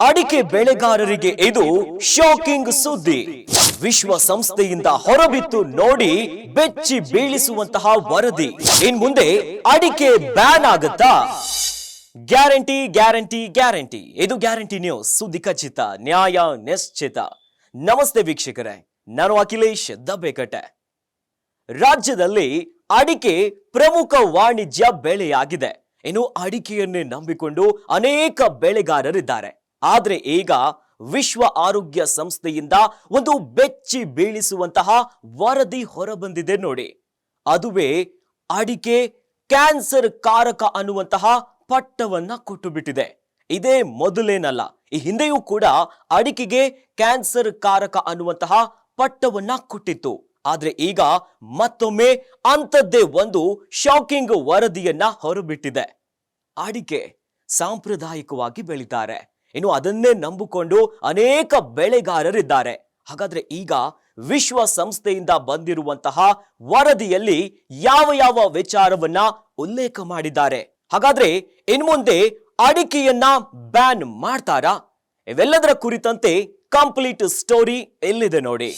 ಅಡಿಕೆ ಬೆಳೆಗಾರರಿಗೆ ಇದು ಶಾಕಿಂಗ್ ಸುದ್ದಿ. ವಿಶ್ವ ಸಂಸ್ಥೆಯಿಂದ ಹೊರಬಿತ್ತು ನೋಡಿ ಬೆಚ್ಚಿ ಬೀಳಿಸುವಂತಹ ವರದಿ. ಇನ್ ಮುಂದೆ ಅಡಿಕೆ ಬ್ಯಾನ್ ಆಗುತ್ತಾ? Guarantee guarantee guarantee. ಇದು ಗ್ಯಾರಂಟಿ ನ್ಯೂಸ್. ಸುದ್ದಿ ಖಚಿತ, ನ್ಯಾಯ ನಿಶ್ಚಿತ. ನಮಸ್ತೆ ವೀಕ್ಷಕರೇ. ನಾನು ಅಖಿಲೇಶ್ ದಬ್ಬೆಕಟ್ಟೆ. ರಾಜ್ಯದಲ್ಲಿ ಅಡಿಕೆ ಪ್ರಮುಖ ವಾಣಿಜ್ಯ ಬೆಳೆಯಾಗಿದೆ. ಇನ್ನು ಅಡಿಕೆಯನ್ನೇ ನಂಬಿಕೊಂಡು ಅನೇಕ ಬೆಳೆಗಾರರಿದ್ದಾರೆ. ಆದ್ರೆ ಈಗ ವಿಶ್ವ ಆರೋಗ್ಯ ಸಂಸ್ಥೆಯಿಂದ ಒಂದು ಬೆಚ್ಚಿ ಬೀಳಿಸುವಂತಹ ವರದಿ ಹೊರಬಂದಿದೆ ನೋಡಿ. ಅದುವೇ ಅಡಿಕೆ, ಕ್ಯಾನ್ಸರ್ ಕಾರಕ ಅನ್ನುವಂತಹ ಪಟ್ಟವನ್ನ ಕೊಟ್ಟು ಬಿಟ್ಟಿದೆ ಇದೇ ಮೊದಲೇನಲ್ಲ, ಈ ಹಿಂದೆಯೂ ಕೂಡ ಅಡಿಕೆಗೆ ಕ್ಯಾನ್ಸರ್ ಕಾರಕ ಅನ್ನುವಂತಹ ಪಟ್ಟವನ್ನ ಕೊಟ್ಟಿತ್ತು. ಆದ್ರೆ ಈಗ ಮತ್ತೊಮ್ಮೆ ಅಂಥದ್ದೇ ಒಂದು ಶಾಕಿಂಗ್ ವರದಿಯನ್ನ ಹೊರಬಿಟ್ಟಿದೆ. ಅಡಿಕೆ ಸಾಂಪ್ರದಾಯಿಕವಾಗಿ ಬೆಳೀತಾರೆ. ಇನ್ನು ಅದನ್ನೇ ನಂಬಿಕೊಂಡು ಅನೇಕ ಬೆಳೆಗಾರರಿದ್ದಾರೆ. ಹಾಗಾದ್ರೆ ಈಗ ವಿಶ್ವ ಸಂಸ್ಥೆಯಿಂದ ಬಂದಿರುವಂತಹ ವರದಿಯಲ್ಲಿ ಯಾವ ಯಾವ ವಿಚಾರವನ್ನ ಉಲ್ಲೇಖ ಮಾಡಿದ್ದಾರೆ? ಹಾಗಾದ್ರೆ ಇನ್ಮುಂದೆ ಅಡಿಕೆಯನ್ನ ಬ್ಯಾನ್ ಮಾಡ್ತಾರಾ? ಇವೆಲ್ಲದರ ಕುರಿತಂತೆ ಕಂಪ್ಲೀಟ್ ಸ್ಟೋರಿ ಎಲ್ಲಿದೆ ನೋಡಿ.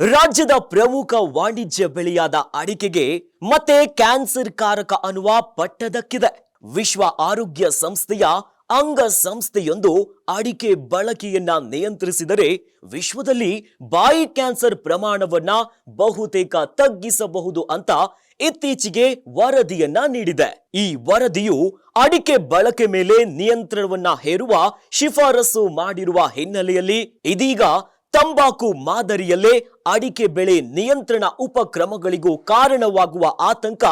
ರಾಜ್ಯದ ಪ್ರಮುಖ ವಾಣಿಜ್ಯ ಬೆಳೆಯಾದ ಅಡಿಕೆಗೆ ಮತ್ತೆ ಕ್ಯಾನ್ಸರ್ ಕಾರಕ ಅನ್ನುವ ಪಟ್ಟದಕ್ಕಿದೆ. ವಿಶ್ವ ಆರೋಗ್ಯ ಸಂಸ್ಥೆಯ ಅಂಗ ಸಂಸ್ಥೆಯೊಂದು ಅಡಿಕೆ ಬಳಕೆಯನ್ನ ನಿಯಂತ್ರಿಸಿದರೆ ವಿಶ್ವದಲ್ಲಿ ಬಾಯಿ ಕ್ಯಾನ್ಸರ್ ಪ್ರಮಾಣವನ್ನ ಬಹುತೇಕ ತಗ್ಗಿಸಬಹುದು ಅಂತ ಇತ್ತೀಚೆಗೆ ವರದಿಯನ್ನ ನೀಡಿದೆ. ಈ ವರದಿಯು ಅಡಿಕೆ ಬಳಕೆ ಮೇಲೆ ನಿಯಂತ್ರಣವನ್ನ ಹೇರುವ ಶಿಫಾರಸು ಮಾಡಿರುವ ಹಿನ್ನೆಲೆಯಲ್ಲಿ ಇದೀಗ ತಂಬಾಕು ಮಾದರಿಯಲ್ಲೇ ಅಡಿಕೆ ಬೆಳೆ ನಿಯಂತ್ರಣ ಉಪಕ್ರಮಗಳಿಗೂ ಕಾರಣವಾಗುವ ಆತಂಕ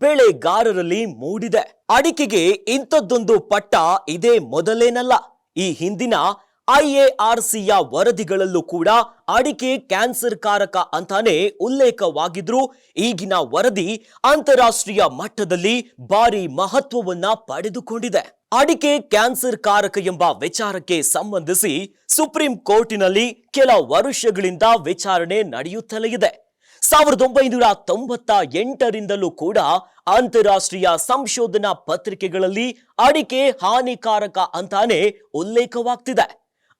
ಬೆಳೆಗಾರರಲ್ಲಿ ಮೂಡಿದೆ. ಅಡಿಕೆಗೆ ಇಂಥದ್ದೊಂದು ಪಟ್ಟ ಇದೇ ಮೊದಲೇನಲ್ಲ. ಈ ಹಿಂದಿನ ಐಎಆರ್ಸಿಯ ವರದಿಗಳಲ್ಲೂ ಕೂಡ ಅಡಿಕೆ ಕ್ಯಾನ್ಸರ್ ಕಾರಕ ಅಂತಾನೆ ಉಲ್ಲೇಖವಾಗಿದ್ರು ಈಗಿನ ವರದಿ ಅಂತಾರಾಷ್ಟ್ರೀಯ ಮಟ್ಟದಲ್ಲಿ ಭಾರಿ ಮಹತ್ವವನ್ನ ಪಡೆದುಕೊಂಡಿದೆ. ಅಡಿಕೆ ಕ್ಯಾನ್ಸರ್ ಕಾರಕ ಎಂಬ ವಿಚಾರಕ್ಕೆ ಸಂಬಂಧಿಸಿ ಸುಪ್ರೀಂ ಕೋರ್ಟಿನಲ್ಲಿ ಕೆಲ ವರ್ಷಗಳಿಂದ ವಿಚಾರಣೆ ನಡೆಯುತ್ತಲೇ ಇದೆ. ಸಾವಿರದ ಒಂಬೈನೂರ ತೊಂಬತ್ತ ಎಂಟರಿಂದಲೂ ಕೂಡ ಅಂತಾರಾಷ್ಟ್ರೀಯ ಸಂಶೋಧನಾ ಪತ್ರಿಕೆಗಳಲ್ಲಿ ಅಡಿಕೆ ಹಾನಿಕಾರಕ ಅಂತಾನೆ ಉಲ್ಲೇಖವಾಗ್ತಿದೆ.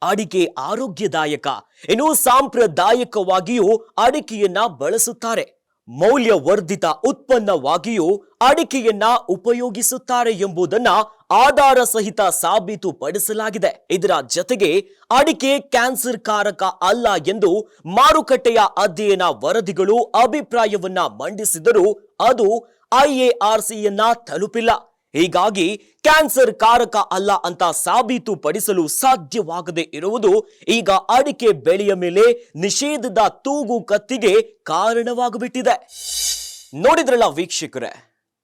ಅಡಿಕೆ ಆರೋಗ್ಯದಾಯಕ, ಇನ್ನು ಸಾಂಪ್ರದಾಯಿಕವಾಗಿಯೂ ಅಡಿಕೆಯನ್ನ ಬಳಸುತ್ತಾರೆ. ಮೌಲ್ಯವರ್ಧಿತ ಉತ್ಪನ್ನವಾಗಿಯೂ ಅಡಿಕೆಯನ್ನ ಉಪಯೋಗಿಸುತ್ತಾರೆ ಎಂಬುದನ್ನ ಆಧಾರ ಸಹಿತ ಸಾಬೀತುಪಡಿಸಲಾಗಿದೆ. ಇದರ ಜತೆಗೆ ಅಡಿಕೆ ಕ್ಯಾನ್ಸರ್ ಕಾರಕ ಅಲ್ಲ ಎಂದು ಮಾರುಕಟ್ಟೆಯ ಅಧ್ಯಯನ ವರದಿಗಳು ಅಭಿಪ್ರಾಯವನ್ನ ಮಂಡಿಸಿದರೂ ಅದು ಐಎಆರ್ಸಿಯನ್ನ ತಲುಪಿಲ್ಲ. ಹೀಗಾಗಿ ಕ್ಯಾನ್ಸರ್ ಕಾರಕ ಅಲ್ಲ ಅಂತ ಸಾಬೀತುಪಡಿಸಲು ಸಾಧ್ಯವಾಗದೆ ಇರುವುದು ಈಗ ಅಡಿಕೆ ಬೆಳೆಯ ಮೇಲೆ ನಿಷೇಧದ ತೂಗು ಕತ್ತಿಗೆ ಕಾರಣವಾಗಿಬಿಟ್ಟಿದೆ. ನೋಡಿದ್ರಲ್ಲ ವೀಕ್ಷಕರೇ,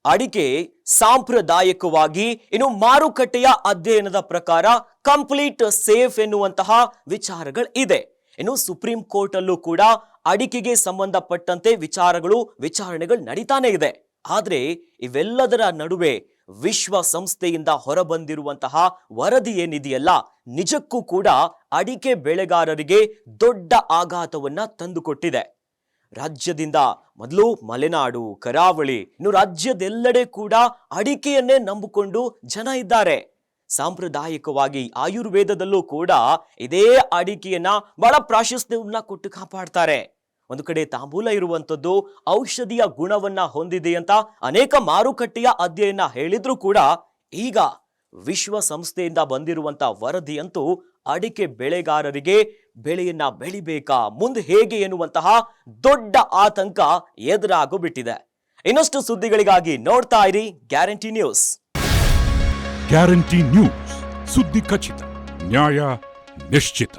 ಅಡಿಕೆ ಸಾಂಪ್ರದಾಯಿಕವಾಗಿ ಇನ್ನು ಮಾರುಕಟ್ಟೆಯ ಅಧ್ಯಯನದ ಪ್ರಕಾರ ಕಂಪ್ಲೀಟ್ ಸೇಫ್ ಎನ್ನುವಂತಹ ವಿಚಾರಗಳು ಇದೆ. ಇನ್ನು ಸುಪ್ರೀಂ ಕೋರ್ಟ್ ಅಲ್ಲೂ ಕೂಡ ಅಡಿಕೆಗೆ ಸಂಬಂಧಪಟ್ಟಂತೆ ವಿಚಾರಗಳು, ವಿಚಾರಣೆಗಳು ನಡೀತಾನೆ ಇದೆ. ಆದ್ರೆ ಇವೆಲ್ಲದರ ನಡುವೆ ವಿಶ್ವ ಸಂಸ್ಥೆಯಿಂದ ಹೊರಬಂದಿರುವಂತಹ ವರದಿ ಏನಿದೆಯಲ್ಲ, ನಿಜಕ್ಕೂ ಕೂಡ ಅಡಿಕೆ ಬೆಳೆಗಾರರಿಗೆ ದೊಡ್ಡ ಆಘಾತವನ್ನ ತಂದುಕೊಟ್ಟಿದೆ. ರಾಜ್ಯದಿಂದ ಮೊದಲು ಮಲೆನಾಡು, ಕರಾವಳಿ, ಇನ್ನು ರಾಜ್ಯದೆಲ್ಲೆಡೆ ಕೂಡ ಅಡಿಕೆಯನ್ನೇ ನಂಬಿಕೊಂಡು ಜನ ಇದ್ದಾರೆ. ಸಾಂಪ್ರದಾಯಿಕವಾಗಿ ಆಯುರ್ವೇದದಲ್ಲೂ ಕೂಡ ಇದೇ ಅಡಿಕೆಯನ್ನ ಬಹಳ ಪ್ರಾಶಸ್ತ್ಯವನ್ನ ಕೊಟ್ಟು ಕಾಪಾಡ್ತಾರೆ. ಒಂದು ಕಡೆ ತಾಂಬೂಲ ಇರುವಂತದ್ದು ಔಷಧಿಯ ಗುಣವನ್ನ ಹೊಂದಿದೆ ಅಂತ ಅನೇಕ ಮಾರುಕಟ್ಟೆಯ ಅಧ್ಯಯನ ಹೇಳಿದ್ರು ಕೂಡ ಈಗ ವಿಶ್ವ ಸಂಸ್ಥೆಯಿಂದ ಬಂದಿರುವಂತ ವರದಿಯಂತೂ ಅಡಿಕೆ ಬೆಳೆಗಾರರಿಗೆ ಬೆಳೆಯನ್ನ ಬೆಳಿಬೇಕಾ, ಮುಂದೆ ಹೇಗೆ ಎನ್ನುವಂತಹ ದೊಡ್ಡ ಆತಂಕ ಎದುರಾಗು ಬಿಟ್ಟಿದೆ ಇನ್ನಷ್ಟು ಸುದ್ದಿಗಳಿಗಾಗಿ ನೋಡ್ತಾ ಇರಿ ಗ್ಯಾರಂಟಿ ನ್ಯೂಸ್. ಗ್ಯಾರಂಟಿ ನ್ಯೂಸ್, ಸುದ್ದಿ ಖಚಿತ, ನ್ಯಾಯ ನಿಶ್ಚಿತ.